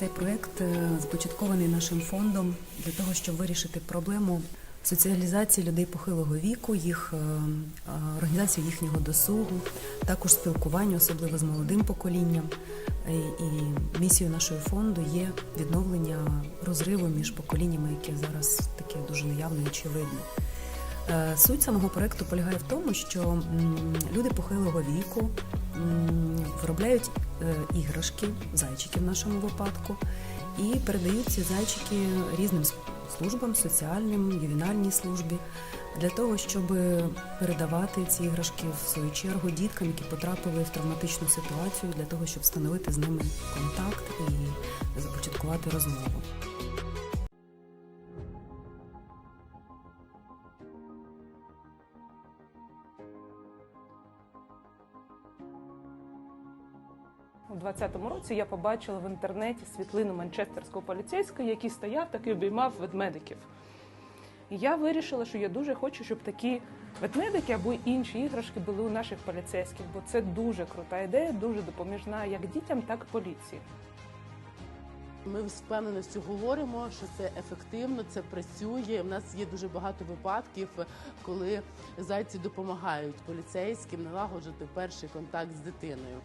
Цей проект е, започаткований нашим фондом для того, щоб вирішити проблему соціалізації людей похилого віку, їх е, е, організацію їхнього досугу, також спілкування, особливо з молодим поколінням. І місією нашого фонду є відновлення розриву між поколіннями, яке зараз таке дуже неявне і очевидне. Суть самого проекту полягає в тому, що люди похилого віку виробляють іграшки, зайчики в нашому випадку, і передають ці зайчики різним службам, соціальним, ювенальній службі, для того, щоб передавати ці іграшки в свою чергу діткам, які потрапили в травматичну ситуацію, для того, щоб встановити з ними контакт і започаткувати розмову. У 20-му році я побачила в інтернеті світлину манчестерського поліцейського, який стояв такий обіймав ведмедиків. І я вирішила, що я дуже хочу, щоб такі ведмедики або інші іграшки були у наших поліцейських, бо це дуже крута ідея, дуже допоміжна як дітям, так і поліції. Ми з впевненістю говоримо, що це ефективно, це працює. У нас є дуже багато випадків, коли зайці допомагають поліцейським налагоджити перший контакт з дитиною.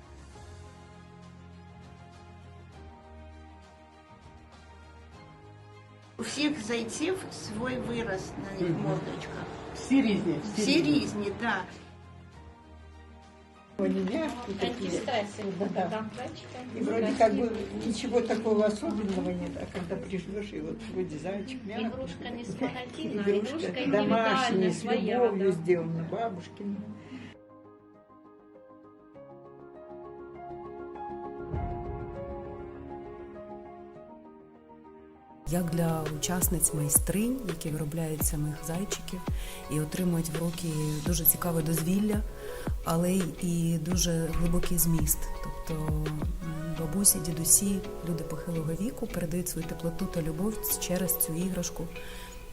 У всіх зайців свій вираз на них мордочка. Всі різні. Всі різні, так. Они мягкие такие. Антистрессы. Да. Там зайчика. И вроде как бы ничего такого особенного нет, а когда прижмешь, и вот вроде зайчик мягкий. Игрушка не с магазина, а Игрушка игрушка домашняя, индивидуальная, с своя. любовью да. сделана, бабушкина. Як для учасниць майстринь, які виробляють самих зайчиків і отримують в руки дуже цікаве дозвілля, але і дуже глибокий зміст. Тобто бабусі, дідусі, люди похилого віку передають свою теплоту та любов через цю іграшку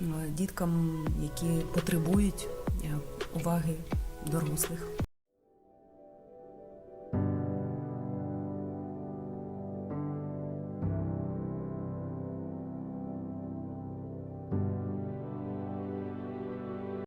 е, діткам, які потребують е, уваги дорослих.